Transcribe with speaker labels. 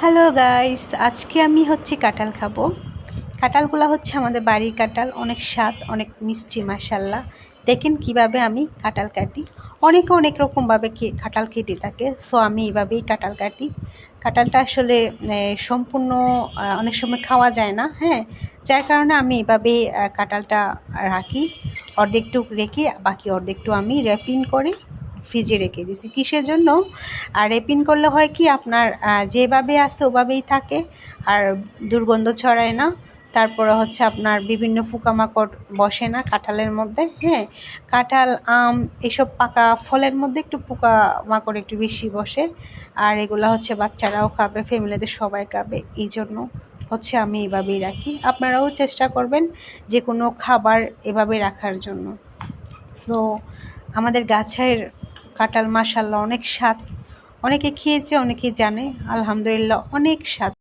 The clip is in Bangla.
Speaker 1: হ্যালো গাইস আজকে আমি হচ্ছে কাঁঠাল খাব। কাঁঠালগুলো হচ্ছে আমাদের বাড়ির কাঁঠাল। অনেক স্বাদ অনেক মিষ্টি মাসাল্লাহ দেখেন কীভাবে আমি কাঁঠাল কাটি। অনেকে অনেক রকমভাবে কাঁঠাল কেটে থাকে। সো আমি এইভাবেই কাঁঠাল কাটি। কাঁঠালটা আসলে সম্পূর্ণ অনেক সময় খাওয়া যায় না হ্যাঁ? যার কারণে আমি এভাবেই আহ, কাঁঠালটা রাখি। অর্ধেকটুক রেখে বাকি অর্ধেকটু আমি র্যাপিং করে। ফ্রিজে রেখে দিছি কিসের জন্য? আর রেপিন করলে হয় কি, আপনার যেভাবে আছে ওভাবেই থাকে, আর দুর্গন্ধ ছড়ায় না। তারপরে হচ্ছে আপনার বিভিন্ন পোকামাকড় বসে না কাঁঠালের মধ্যে হ্যাঁ? কাঁঠাল, আম, এসব পাকা ফলের মধ্যে একটু পোকা মাকড় একটু বেশি বসে, আর এগুলো হচ্ছে বাচ্চারাও খাবে ফ্যামিলিতে সবাই খাবে, এই জন্য হচ্ছে আমি এভাবেই রাখি। আপনারাও চেষ্টা করবেন যে কোনো খাবার এভাবে রাখার জন্য। সো আমাদের গাছের কাঁঠাল মাসাল্লাহ অনেক স্বাদ। অনেকে খেয়েছে অনেকে জানে। আলহামদুলিল্লাহ অনেক স্বাদ।